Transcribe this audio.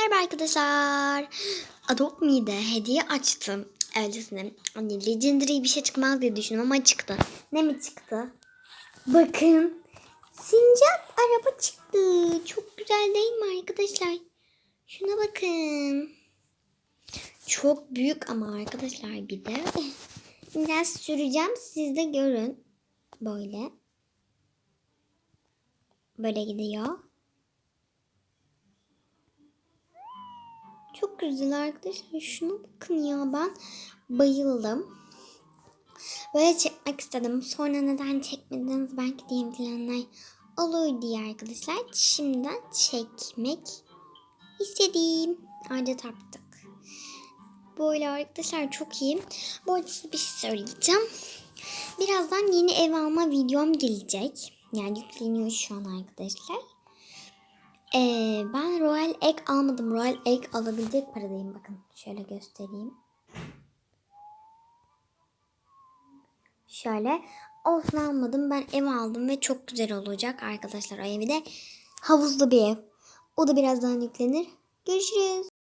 Merhaba arkadaşlar. Adopt Me'de hediye açtım. Öylesine. Hani Legendary bir şey çıkmaz diye düşündüm ama çıktı. Ne mi çıktı? Bakın. Sincap araba çıktı. Çok güzel değil mi arkadaşlar? Şuna bakın. Çok büyük ama arkadaşlar bir de. Biraz süreceğim. Siz de görün. Böyle. Böyle gidiyor. Çok güzel arkadaşlar. Şuna bakın ya ben bayıldım. Böyle çekmek istedim. Sonra neden çekmediniz belki diyebilenler olur diye arkadaşlar. Şimdiden çekmek istedim. Adet yaptık. Böyle arkadaşlar çok iyi. Bu arada size bir şey söyleyeceğim. Birazdan yeni ev alma videom gelecek. Yani yükleniyor şu an arkadaşlar. Ee, ben Royal Egg almadım. Royal Egg alabilecek paradayım. Bakın şöyle göstereyim. Şöyle olsun almadım. Ben ev aldım ve çok güzel olacak arkadaşlar. O evi de havuzlu bir ev. O da birazdan yüklenir. Görüşürüz.